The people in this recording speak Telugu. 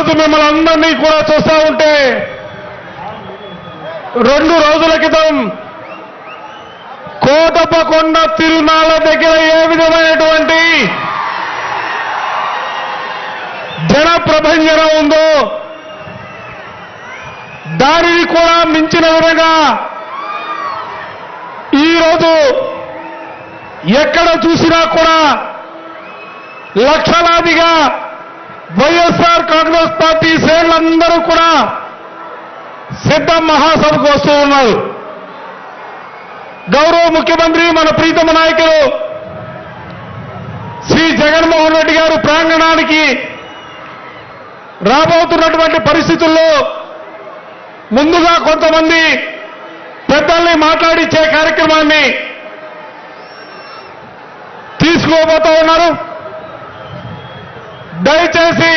ఈరోజు మిమ్మల్ని అందరినీ కూడా చూస్తా ఉంటే రెండు రోజుల క్రితం కోటప్పకొండ తిరునాళ్ళ దగ్గర ఏ విధమైనటువంటి జన ప్రభంజనం ఉందో దానిని కూడా మించిన విధంగా ఈరోజు ఎక్కడ చూసినా కూడా లక్షలాదిగా వైఎస్ఆర్ కాంగ్రెస్ సిద్ధం మహాసభకు వస్తూ ఉన్నారు. గౌరవ ముఖ్యమంత్రి మన ప్రీతమ నాయకులు శ్రీ జగన్మోహన్ రెడ్డి గారు ప్రాంగణానికి రాబోతున్నటువంటి పరిస్థితుల్లో ముందుగా కొంతమంది పెద్దల్ని మాట్లాడించే కార్యక్రమాన్ని తీసుకోబోతా ఉన్నారు. దయచేసి